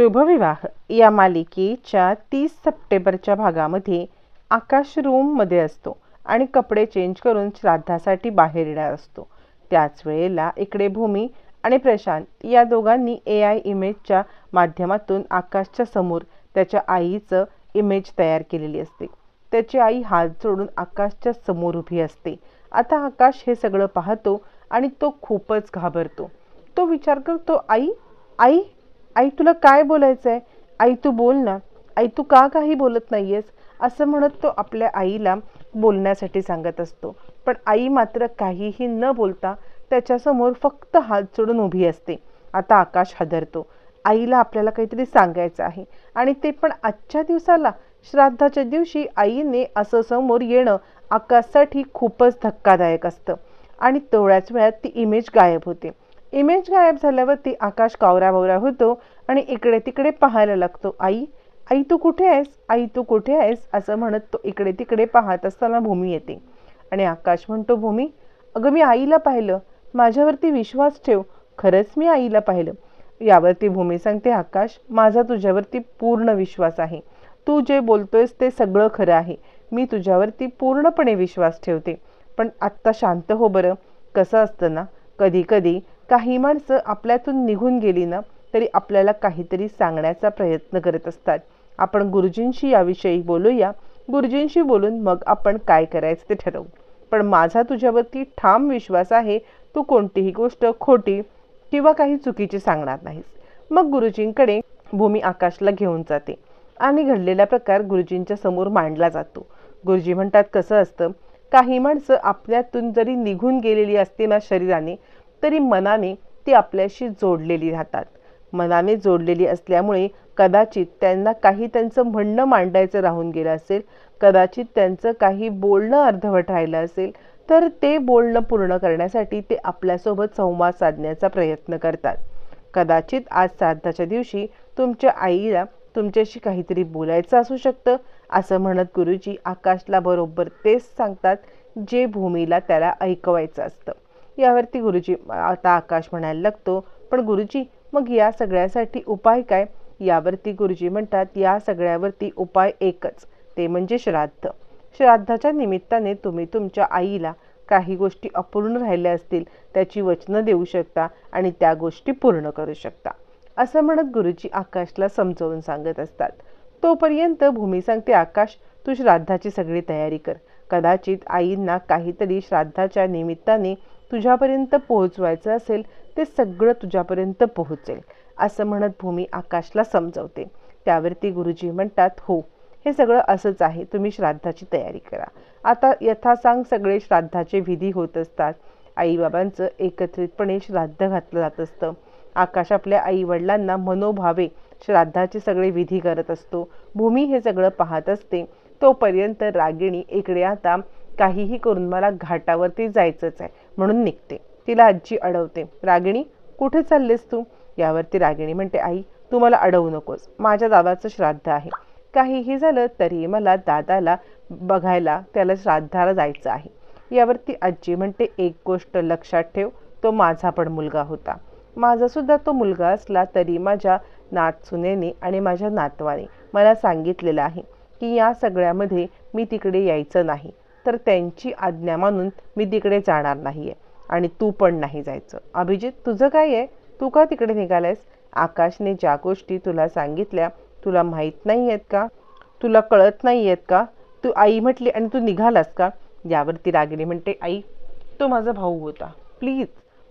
शुभविवाह. या मालिकेच्या तीस सप्टेंबरच्या भागामध्ये आकाश रूममध्ये असतो आणि कपडे चेंज करून श्राद्धासाठी बाहेर येणार असतो. त्याच वेळेला इकडे भूमी आणि प्रशांत या दोघांनी ए आय इमेजच्या माध्यमातून आकाशच्या समोर त्याच्या आईचं इमेज तयार केलेली असते. त्याची आई हात जोडून आकाशच्या समोर उभी असते. आता आकाश हे सगळं पाहतो आणि तो खूपच घाबरतो. तो विचार करतो आई आई आई तुला काय बोलायचं आहे आई तू बोल ना. आई तू का काही बोलत नाहीयेस? असं म्हणत तो आपल्या आईला बोलण्यासाठी सांगत असतो. पण आई मात्र काहीही न बोलता त्याच्यासमोर फक्त हात जोडून उभी असते. आता आकाश हादरतो. आईला आपल्याला काहीतरी सांगायचं आहे. आणि ते पण आजच्या दिवसाला. श्राद्धाच्या दिवशी आईने असं समोर येणं आकाशसाठी खूपच धक्कादायक असतं. आणि तेवढ्याच वेळात ती इमेज गायब होते. इमेज गायब झाल्यावरती आकाश कावरा बावरा होतो आणि इकडे तिकडे पाहायला लागतो. आई आई तू कुठे आहेस? आई तू कुठे आहेस? असं म्हणत तो इकडे तिकडे पाहत असताना भूमी येते. आणि आकाश म्हणतो भूमी अगं मी आईला पाहिलं. माझ्यावरती विश्वास ठेव. खरंच मी आईला पाहिलं. यावरती भूमी सांगते आकाश माझा तुझ्यावरती पूर्ण विश्वास आहे. तू जे बोलतोयस ते सगळं खरं आहे. मी तुझ्यावरती पूर्णपणे विश्वास ठेवते. पण आत्ता शांत हो बरं. कसं असतं ना? कधी कधी काही माणसं आपल्यातून निघून गेली ना तरी आपल्याला काहीतरी सांगण्याचा प्रयत्न करत असतात. आपण गुरुजींशी याविषयी बोलूया. गुरुजींशी बोलून मग आपण काय करायचं ते ठरवू. पण माझा तुझ्यावरती ठाम विश्वास आहे तू कोणतीही गोष्ट खोटी किंवा काही चुकीची सांगणार नाहीस. मग गुरुजींकडे भूमी आकाशला घेऊन जाते आणि घडलेला प्रकार गुरुजींच्या समोर मांडला जातो. गुरुजी म्हणतात कसं असतं? काही माणसं आपल्यातून जरी निघून गेलेली असते ना शरीराने तरी मनाने ती आपल्याशी जोडलेली राहतात. मनाने जोडलेली असल्यामुळे कदाचित त्यांना काही त्यांचं म्हणणं मांडायचं राहून गेलं असेल कदाचित त्यांचं काही बोलणं अर्धवट राहिलं असेल तर ते बोलणं पूर्ण करण्यासाठी ते आपल्यासोबत संवाद साधण्याचा प्रयत्न करतात. कदाचित आज श्राद्धाच्या दिवशी तुमच्या आईला तुमच्याशी काहीतरी बोलायचं असू शकतं असं म्हणत गुरुजी आकाशला बरोबर तेच सांगतात जे भूमीला त्याला ऐकवायचं असतं. यावरती गुरुजी आता आकाश म्हणायला लागतो पण गुरुजी मग या सगळ्यासाठी उपाय काय? यावरती गुरुजी म्हणतात या सगळ्यावरती उपाय एकच ते म्हणजे श्राद्ध. श्राद्धाच्या निमित्ताने तुम्ही तुमच्या आईला काही गोष्टी अपूर्ण राहिल्या असतील त्याची वचनं देऊ शकता आणि त्या गोष्टी पूर्ण करू शकता. असं म्हणत गुरुजी आकाशला समजवून सांगत असतात. तोपर्यंत भूमी सांगते आकाश तू श्राद्धाची सगळी तयारी कर. कदाचित आईंना काहीतरी श्राद्धाच्या निमित्ताने तुझ्यापर्यंत पोहोचवायचं असेल ते सगळं तुझ्यापर्यंत पोहोचेल असं म्हणत भूमी आकाशला समजवते. त्यावरती गुरुजी म्हणतात हो हे सगळं असंच आहे तुम्ही श्राद्धाची तयारी करा. आता यथासांग सगळे श्राद्धाचे विधी होत असतात. आईबाबांचं एकत्रितपणे श्राद्ध घातलं जात असतं. आकाश आपल्या आईवडिलांना मनोभावे श्राद्धाचे सगळे विधी करत असतो. भूमी हे सगळं पाहत असते. तोपर्यंत रागिणी इकडे आता काहीही करून मला घाटावरती जायचंच आहे. म्हणून निघते. तिला आजी अडवते. रागिणी कुठे चाललेस तू? यावरती रागिणी म्हणते आई तू मला अडवू नकोस. माझ्या दादाचं श्राद्ध आहे. काहीही झालं तरी मला दादाला बघायला त्याला श्राद्धाला जायचं आहे. यावरती आजी म्हणते एक गोष्ट लक्षात ठेव तो माझा पण मुलगा होता. माझासुद्धा तो मुलगा असला तरी माझ्या नातसुनेने आणि माझ्या नातवाने मला सांगितलेलं आहे की या सगळ्यामध्ये मी तिकडे यायचं नाही. तर त्यांची आज्ञा मानून मी तिकडे जाणार नाही आहे आणि तू पण नाही जायचं. अभिजित तुझं काय आहे? तू का तिकडे निघालायस? आकाशने ज्या गोष्टी तुला सांगितल्या तुला माहीत नाही आहेत का? तुला कळत नाही आहेत का? तू आई म्हटली आणि तू निघालास का? यावरती रागिणी म्हणते आई तो माझा भाऊ होता. प्लीज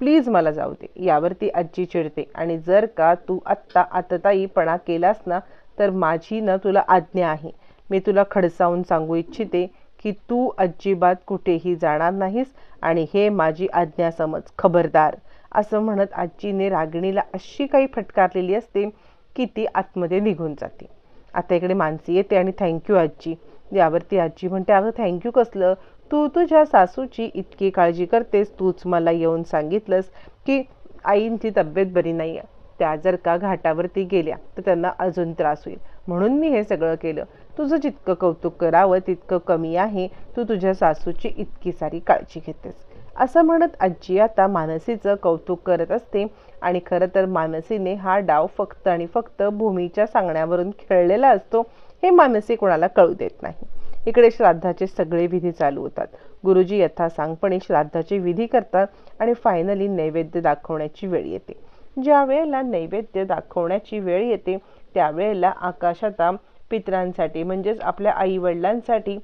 प्लीज मला जाऊ दे. यावरती आजी चिडते आणि जर का तू आत्ता आतताईपणा केलास ना तर माझी ना तुला आज्ञा आहे. मी तुला खडसावून सांगू इच्छिते. की तू अजिबात कुठेही जाणार नाहीस आणि हे माझी आज्ञा समज खबरदार. असं म्हणत आजीने रागिणीला अशी काही फटकारलेली असते की ती आतमध्ये निघून जाते. आता इकडे मानसी येते आणि थँक्यू आजी. यावरती आजी म्हणते अगं थँक्यू कसलं? तू तुझ्या सासूची इतकी काळजी करतेस तूच मला येऊन सांगितलंस की आईंची तब्येत बरी नाही आहे त्या जर का घाटावरती गेल्या तर त्यांना अजून त्रास होईल. म्हणून मी हे सगळं केलं. तुझं जितकं कौतुक करावं तितकं कमी आहे. तू तुझ्या सासूची इतकी सारी काळजी घेतेस. असं म्हणत आजी आता मानसीचं कौतुक करत असते. आणि खरं तर मानसीने हा डाव फक्त आणि फक्त भूमीच्या सांगण्यावरून खेळलेला असतो. हे मानसी कोणाला कळू देत नाही. इकडे श्राद्धाचे सगळे विधी चालू होतात. गुरुजी यथासांगपणे श्राद्धाचे विधी करतात आणि फायनली नैवेद्य दाखवण्याची वेळ येते. ज्या वेळेला नैवेद्य दाखवण्याची वेळ येते त्यावेळेला आकाशाचा पित्रांसाठी म्हणजेच आपल्या आईवडिलांसाठी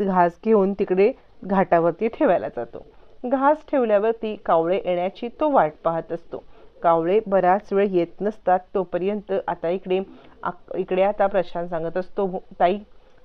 घास घेऊन तिकडे घाटावरती ठेवायला जातो. घास ठेवल्यावरती कावळे येण्याची तो वाट पाहत असतो. कावळे बराच वेळ येत नसतात तोपर्यंत आता इकडे इकडे आता प्रशांत सांगत असतो हो, ताई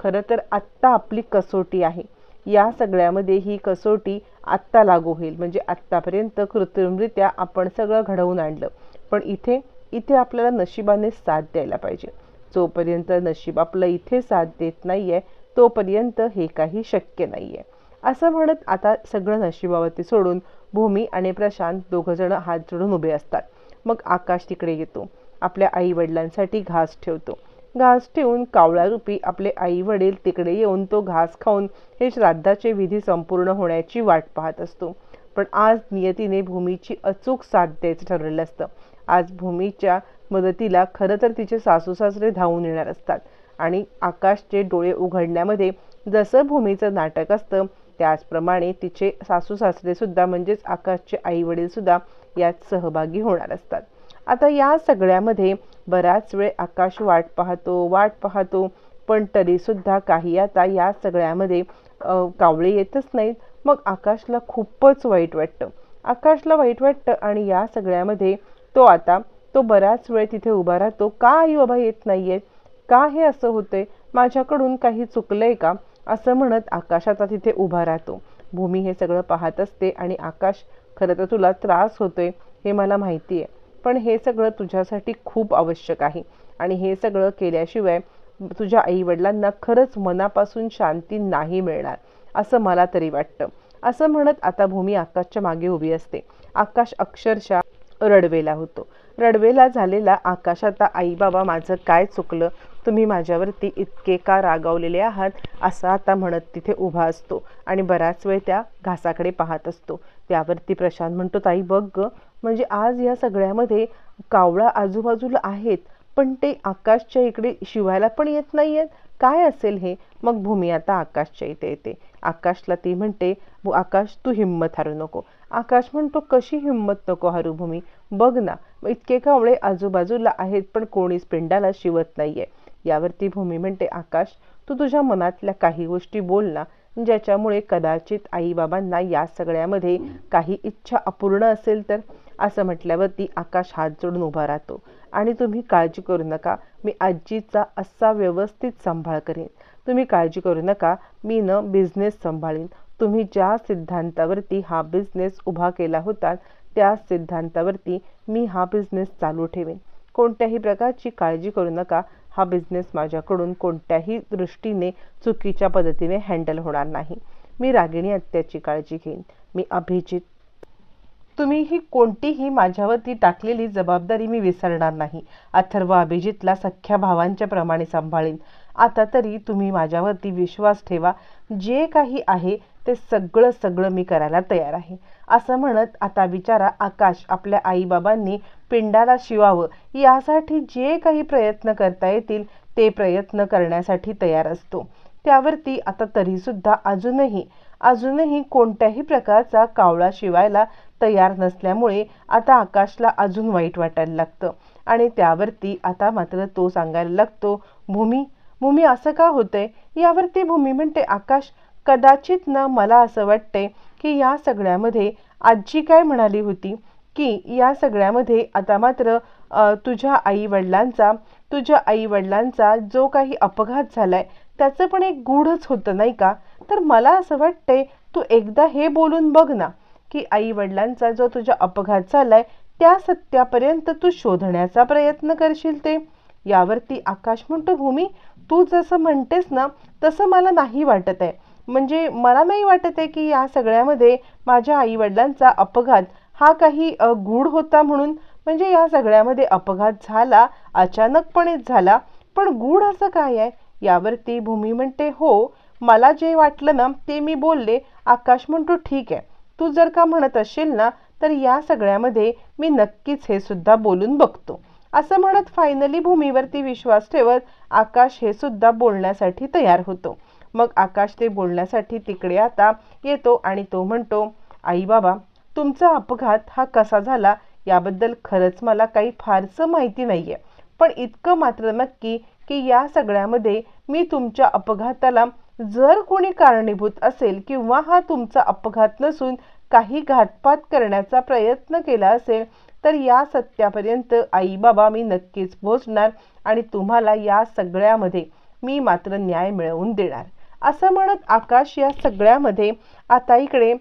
खरं तर आत्ता आपली कसोटी आहे. या सगळ्यामध्ये ही कसोटी आत्ता लागू होईल. म्हणजे आत्तापर्यंत कृत्रिमरित्या आपण सगळं घडवून आणलं. पण इथे इथे आपल्याला नशिबाने साथ द्यायला पाहिजे. जोपर्यंत नशीब आपलं इथे साथ देत नाही आहे तोपर्यंत हे काही शक्य नाही आहे असं म्हणत आता सगळं नशिबावरती सोडून भूमी आणि प्रशांत दोघंजण हात जोडून उभे असतात. मग आकाश तिकडे येतो. आपल्या आई वडिलांसाठी घास ठेवतो. घास ठेवून कावळारूपी आपले आई वडील तिकडे येऊन तो घास खाऊन हे श्राद्धाचे विधी संपूर्ण होण्याची वाट पाहत असतो. पण आज नियतीने भूमीची अचूक साथ द्यायचं ठरलेलं असतं. आज भूमीच्या मदतीला खरं तर तिचे सासू सासरे धावून येणार असतात. आणि आकाशचे डोळे उघडण्यामध्ये जसं भूमीचं नाटक असतं त्याचप्रमाणे तिचे सासू सासरे सुद्धा म्हणजेच आकाशचे आई वडील सुद्धा यात सहभागी होणार असतात. आता या सगळ्यामध्ये बराच वेळ आकाश वाट पाहतो वाट पाहतो पण तरीसुद्धा काही आता या सगळ्यामध्ये कावळे येतच नाहीत. मग आकाशला खूपच वाईट वाटतं. आकाशला वाईट वाटतं आणि या सगळ्यामध्ये तो आता तो बराच वेळ तिथे उभा राहतो. का आई बाबा येत नाहीयेत? का हे असं होतंय? माझ्याकडून काही चुकलंय का? असं म्हणत आकाश आता तिथे उभा राहतो. भूमी हे सगळं पाहत असते आणि आकाश खरं तर तुला त्रास होतोय हे मला माहिती आहे पण हे सगळं तुझ्यासाठी खूप आवश्यक आहे. आणि हे सगळं केल्याशिवाय तुझ्या आईवडिलांना खरंच मनापासून शांती नाही मिळणार असं मला तरी वाटतं. असं म्हणत आता भूमी आकाशच्या मागे उभी असते. आकाश अक्षरशः रडवेला होतो. रडवेला झालेला आकाश आता आई बाबा माझं काय चुकलं? तुम्ही माझ्यावरती इतके का रागावलेले आहात? असं आता म्हणत तिथे उभा असतो आणि बराच वेळ त्या घासाकडे पाहत असतो. त्यावरती प्रशांत म्हणतो ताई बघ ग म्हणजे आज या सगळ्यामध्ये कावळा आजूबाजूला आहेत पण ते आकाशच्या इकडे शिवायला पण येत नाही आहेत काय असेल हे? मग भूमी आता आकाशच्या इथे येते. आकाशला ती म्हणते आकाश तू हिंमत हारू नको. आकाश म्हणतो कशी हिंमत नको हारू भूमी? बघ ना इतके कावळे आजूबाजूला आहेत पण कोणीच पिंडाला शिवत नाहीये. यावरती भूमी म्हणते आकाश तू तुझ्या मनातल्या काही गोष्टी बोल ना ज्याच्यामुळे कदाचित आईबाबांना या सगळ्यामध्ये काही इच्छा अपूर्ण असेल तर? असं म्हटल्यावरती आकाश हात जोडून उभा राहतो. आणि तुम्ही काळजी करू नका. मी आजीचा असा व्यवस्थित सांभाळ करेन. तुम्ही काळजी करू नका. मी न बिझनेस सांभाळीन. तुम्ही ज्या सिद्धांतावरती हा बिझनेस उभा केला होता त्या सिद्धांतावरती मी हा बिझनेस चालू ठेवेन. कोणत्याही प्रकारची काळजी करू नका. हा बिझनेस माझ्याकडून कोणत्याही दृष्टीने चुकीच्या पद्धतीने हँडल होणार नाही. मी रागिणी हत्याची काळजी घेईन. मी अभिजित तुम्ही ही कोणतीही माझ्यावरती टाकलेली जबाबदारी मी विसरणार नाही. अथर्व अभिजितला सख्या भावांच्या प्रमाणे सांभाळीन. आता तरी तुम्ही माझ्यावरती विश्वास ठेवा. जे काही आहे ते सगळं सगळं मी करायला तयार आहे. असं म्हणत आता विचारा आकाश आपल्या आईबाबांनी पिंडाला शिवावं. यासाठी जे काही प्रयत्न करता येतील ते प्रयत्न करण्यासाठी तयार असतो. त्यावरती आता तरीसुद्धा अजूनही अजूनही कोणत्याही प्रकारचा कावळा शिवायला तयार नसल्यामुळे आता आकाशला अजून वाईट वाटायला लागतं. आणि त्यावरती आता मात्र तो सांगायला लागतो भूमी भूमी असं का होतंय? यावरती भूमी म्हणते आकाश कदाचित ना मला असं वाटतंय की या सगळ्यामध्ये आजी काय म्हणाली होती? की या सगळ्यामध्ये आता मात्र तुझ्या आई वडिलांचा तुझ्या आई वडिलांचा जो काही अपघात झालाय त्याचं पण एक गूढच होतं नाही का? तर मला असं वाटतंय तू एकदा हे बोलून बघ ना की आई वडिलांचा जो तुझा अपघात झालाय त्या सत्यापर्यंत तू शोधण्याचा प्रयत्न करशील ते. यावरती आकाश म्हणतो भूमी तू जसं म्हणतेस ना तसं मला नाही वाटत आहे. म्हणजे मला नाही वाटत आहे की या सगळ्यामध्ये माझ्या आई वडिलांचा अपघात हा काही गूढ होता म्हणून. म्हणजे या सगळ्यामध्ये अपघात झाला अचानकपणेच झाला पण गूढ असं काय आहे? यावरती भूमी म्हणते हो मला जे वाटलं ना ते मी बोलले. आकाश म्हणतो ठीक आहे. तू जर का म्हणत असेल ना तर या सगळ्यामध्ये मी नक्कीच हे सुद्धा बोलून बघतो. असं म्हणत फायनली भूमीवरती विश्वास ठेवत आकाश हे सुद्धा बोलण्यासाठी तयार होतो. मग आकाश ते बोलण्यासाठी तिकडे आता येतो आणि तो म्हणतो आई बाबा तुमचा अपघात हा कसा झाला याबद्दल खरंच मला काही फारसं माहिती नाही आहे पण इतकं मात्र नक्की की या सगळ्यामध्ये मी तुमच्या अपघाताला जर कोणी कारणीभूत असेल किंवा हा तुमचा अपघात नसून काही घातपात करण्याचा प्रयत्न केला असेल तर या सत्यापर्यंत आई बाबा मी नक्कीच पोहोचणार आणि तुम्हाला या सगळ्यामध्ये मी मात्र न्याय मिळवून देणार. असं म्हणत आकाश या सगळ्यामध्ये आता इकडे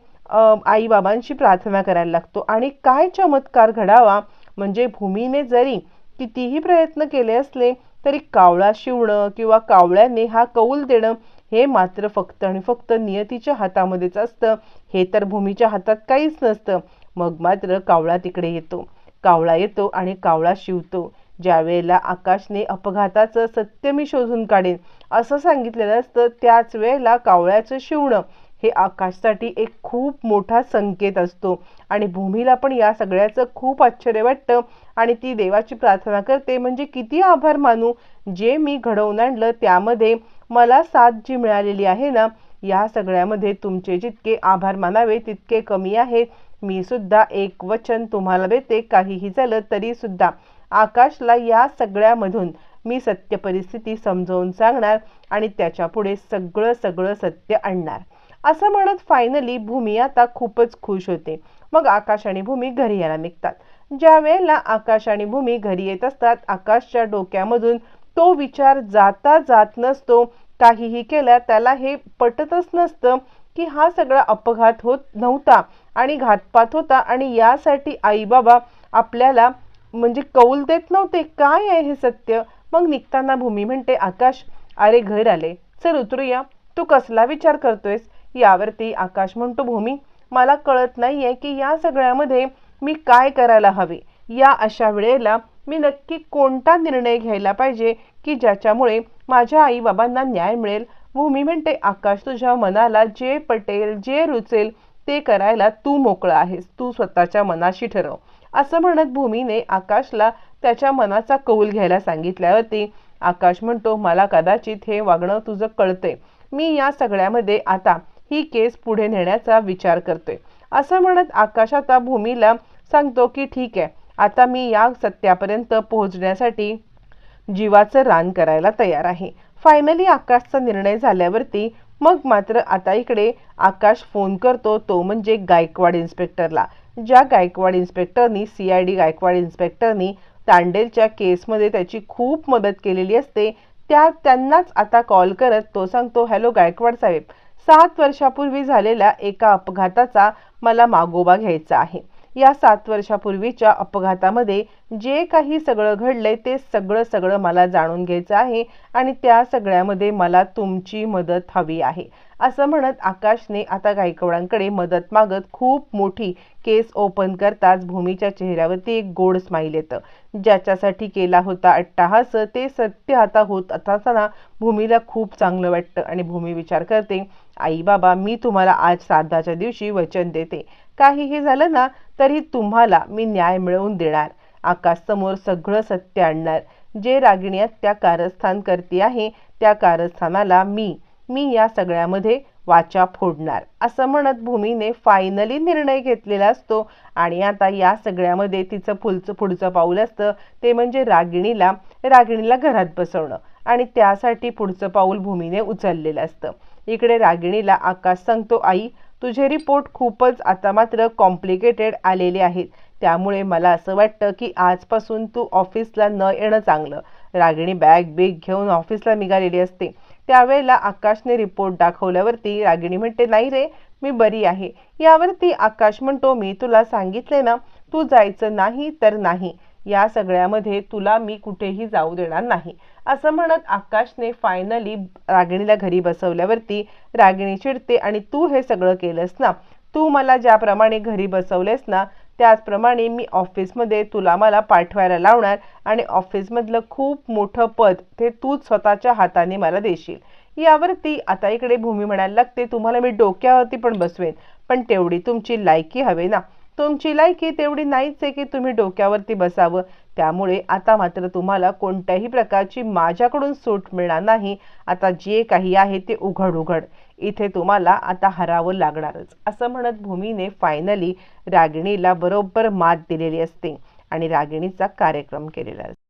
आईबाबांची प्रार्थना करायला लागतो. आणि काय चमत्कार घडावा म्हणजे भूमीने जरी कितीही प्रयत्न केले असले तरी कावळा शिवणं किंवा कावळ्याने हा कौल देणं हे मात्र फक्त आणि फक्त नियतीच्या हातामध्येच असतं. हे तर भूमीच्या हातात काहीच नसतं. मग मात्र कावळा तिकडे येतो. कावळा येतो आणि कावळा शिवतो. ज्यावेळेला आकाशने अपघाताचं सत्य मी शोधून काढेन असं सांगितलेलं असतं त्याच वेळेला कावळ्याचं शिवणं हे आकाशसाठी एक खूप मोठा संकेत असतो. आणि भूमीला पण या सगळ्याचं खूप आश्चर्य वाटतं. आणि ती देवाची प्रार्थना करते म्हणजे किती आभार मानू? जे मी घडवून आणलं त्यामध्ये मला साथ जी मिळालेली आहे ना या सगळ्यामध्ये तुमचे जितके आभार मानावे तितके कमी आहेत मी सुद्धा एक वचन तुम्हाला देते काहीही झालं तरी सुद्धा. आकाशला या सगळ्यामधून मी सत्य परिस्थिती समजावून सांगणार आणि त्याच्या पुढे सगळं सगळं सत्य आणणार. असं म्हणत फायनली भूमी आता खूपच खुश होते. मग आकाश आणि भूमी घरी यायला निघतात. ज्या वेळेला आकाश आणि भूमी घरी येत असतात आकाशच्या डोक्यामधून तो विचार जाता जात नसतो काहीही केला त्याला हे पटतच नसतं की हा सगळा अपघात होत नव्हता आणि घातपात होता आणि यासाठी आई बाबा आपल्याला म्हणजे कौल देत नव्हते. काय आहे हे सत्य? मग निघताना भूमी म्हणते आकाश अरे घर आले. चल उतरूया. तू कसला विचार करतोयस? यावरती आकाश म्हणतो भूमी मला कळत नाहीये की या सगळ्यामध्ये मी काय करायला हवे. या अशा वेळेला मी नक्की कोणता निर्णय घ्यायला पाहिजे की ज्याच्यामुळे माझ्या आई बाबांना न्याय मिळेल? भूमी म्हणते आकाश तुझ्या मनाला जे पटेल जे रुचेल ते करायला तू मोकळा आहेस. तू स्वतःच्या मनाशी ठरव. असं म्हणत भूमीने आकाशला त्याच्या मनाचा कौल घ्यायला सांगितल्यावरती आकाश म्हणतो मला कदाचित हे वागणं तुझं कळतंय. मी या सगळ्यामध्ये आता ही केस पुढे नेण्याचा विचार करतोय. असं म्हणत आकाश आता भूमीला सांगतो की ठीक आहे. आता मी या सत्यापर्यंत पोहोचण्यासाठी जीवाचं रान करायला तयार आहे. फायनली आकाशचा निर्णय झाल्यावरती मग मात्र आता इकडे आकाश फोन करतो तो म्हणजे गायकवाड इन्स्पेक्टरला ज्या गायकवाड इन्स्पेक्टरनी सी आय डी गायकवाड इन्स्पेक्टरनी तांडेलच्या केसमध्ये त्याची खूप मदत केलेली असते त्या त्यांनाच आता कॉल करत तो सांगतो हॅलो गायकवाड साहेब. सात वर्षापूर्वी झालेल्या एका अपघाताचा मला मागोबा घ्यायचा आहे. या सात वर्षापूर्वीच्या अपघातामध्ये जे काही सगळं घडलंय ते सगळं सगळं मला जाणून घ्यायचं आहे आणि त्या सगळ्यामध्ये मला तुमची मदत हवी आहे. असं म्हणत आकाशने आता गायकवाडांकडे मदत मागत खूप मोठी केस ओपन करताच भूमीच्या चेहऱ्यावरती एक गोड स्माईल येतं. ज्याच्यासाठी केला होता अट्टाहास ते सत्य आता होत असताना भूमीला खूप चांगलं वाटतं आणि भूमी विचार करते आई बाबा मी तुम्हाला आज श्राद्धाच्या दिवशी वचन देते. काहीही झालं ना तरी तुम्हाला मी न्याय मिळवून देणार. आकाशसमोर सगळं सत्य आणणार. जे रागिण्यात त्या कारस्थान करते आहे त्या कारस्थानाला मी मी या सगळ्यामध्ये वाचा फोडणार. असं म्हणत भूमीने फायनली निर्णय घेतलेला असतो. आणि आता या सगळ्यामध्ये तिचं पुढचं पुढचं पाऊल असतं. ते म्हणजे रागिणीला रागिणीला घरात बसवणं. आणि त्यासाठी पुढचं पाऊल भूमीने उचललेलं असतं. इकडे रागिणीला आकाश सांगतो आई तुझे रिपोर्ट खूपच आता मात्र कॉम्प्लिकेटेड आलेले आहेत. त्यामुळे मला असं वाटतं की आजपासून तू ऑफिसला न येणं चांगलं. रागिणी बॅग बिग घेऊन ऑफिसला निघालेली असते. त्यावेळेला आकाशने रिपोर्ट दाखवल्यावरती रागिणी म्हणते नाही रे मी बरी आहे. यावरती आकाश म्हणतो मी तुला सांगितले ना तू जायचं नाही तर नाही. या सगळ्यामध्ये तुला मी कुठेही जाऊ देणार नाही. असं म्हणत आकाशने फायनली रागिणीला घरी बसवल्यावरती रागिणी चिडते आणि तू हे सगळं केलंस ना? तू मला ज्याप्रमाणे घरी बसवलेस ना त्याचप्रमाणे मी ऑफिसमध्ये तुला मला पाठवायला लावणार आणि ऑफिसमधलं खूप मोठं पद ते तूच स्वतःच्या हाताने मला देशील. यावरती आता इकडे भूमी म्हणायला लागते तुम्हाला मी डोक्यावरती पण बसवेन पण तेवढी तुमची लायकी हवे ना? तुमची लायकी तेवढी नाहीच आहे की तुम्ही डोक्यावरती बसावं. त्यामुळे आता मात्र तुम्हाला कोणत्याही प्रकारची माझ्याकडून सूट मिळणार नाही. आता जे काही आहे ते उघड उघड इथे तुम्हाला आता हरावं लागणारच. असं म्हणत भूमीने फायनली रागिणीला बरोबर मात दिलेली असते आणि रागिणीचा कार्यक्रम केलेला असतो.